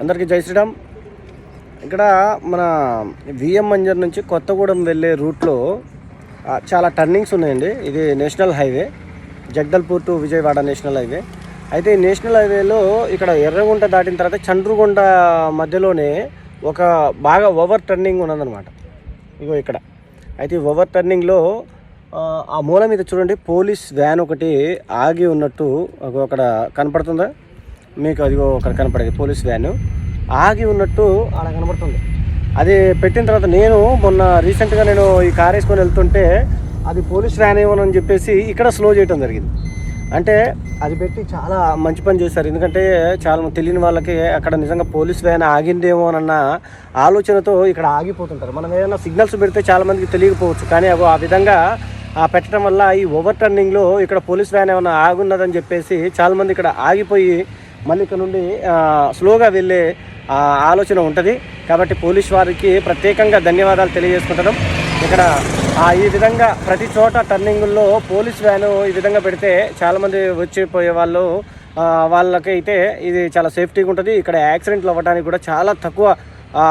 అందరికీ జై శ్రీరామ్. ఇక్కడ మన విఎం మంజర్ నుంచి కొత్తగూడెం వెళ్ళే రూట్లో చాలా టర్నింగ్స్ ఉన్నాయండి. ఇది national highway Jagdalpur to Vijayawada national highway. అయితే ఈ నేషనల్ హైవేలో ఇక్కడ ఎర్రగుంట దాటిన తర్వాత చండ్రుగుంట మధ్యలోనే ఒక బాగా ఓవర్ టర్నింగ్ ఉన్నదనమాట ఇగో ఇక్కడ. అయితే ఈ ఓవర్ టర్నింగ్లో ఆ, మూల మీద చూడండి పోలీస్ వ్యాన్ ఒకటి ఆగి ఉన్నట్టు అక్కడ కనపడుతుందా? మీకు అదిగో అక్కడ కనపడేది పోలీస్ వ్యాన్. ఆగి ఉన్నట్టు అక్కడ కనబడుతుంది. అది పెట్టిన తర్వాత నేను మొన్న రీసెంట్గా నేను ఈ కార్ వేసుకొని వెళ్తుంటే అది పోలీస్ వ్యాన్ ఏమోనని చెప్పేసి ఇక్కడ స్లో చేయడం జరిగింది. అంటే అది పెట్టి చాలా మంచి పని చేశారు. ఎందుకంటే చాలా తెలియని వాళ్ళకి అక్కడ నిజంగా పోలీస్ వ్యాన్ ఆగిందేమో అన్న ఆలోచనతో ఇక్కడ ఆగిపోతుంటారు. మనం ఏదైనా సిగ్నల్స్ పెడితే చాలామందికి తెలియకపోవచ్చు. కానీ అగో ఆ విధంగా ఆ పెట్టడం వల్ల ఈ ఓవర్ టర్నింగ్లో ఇక్కడ పోలీస్ వ్యాన్ ఏమైనా ఆగున్నదని చెప్పేసి చాలామంది ఇక్కడ ఆగిపోయి మళ్ళీ ఇక్కడ నుండి స్లోగా వెళ్ళే ఆలోచన ఉంటుంది. కాబట్టి పోలీస్ వారికి ప్రత్యేకంగా ధన్యవాదాలు తెలియజేసుకుంటున్నాం. ఇక్కడ ఈ విధంగా ప్రతి చోట టర్నింగుల్లో పోలీస్ వ్యాను ఈ విధంగా పెడితే చాలామంది వచ్చిపోయే వాళ్ళు వాళ్ళకైతే ఇది చాలా సేఫ్టీగా ఉంటుంది. ఇక్కడ యాక్సిడెంట్లు అవ్వడానికి కూడా చాలా తక్కువ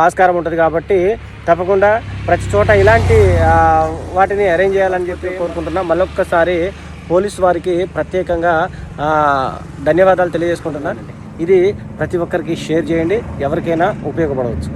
ఆస్కారం ఉంటుంది కాబట్టి తప్పకుండా ప్రతి చోట ఇలాంటి వాటిని అరేంజ్ చేయాలని చెప్పి కోరుకుంటున్నాం. మళ్ళొక్కసారి పోలీస్ వారికి ప్రత్యేకంగా ధన్యవాదాలు తెలియజేసుకుంటున్నాను ఇది ప్రతి ఒక్కరికి షేర్ చేయండి ఎవరికైనా ఉపయోగపడవచ్చు.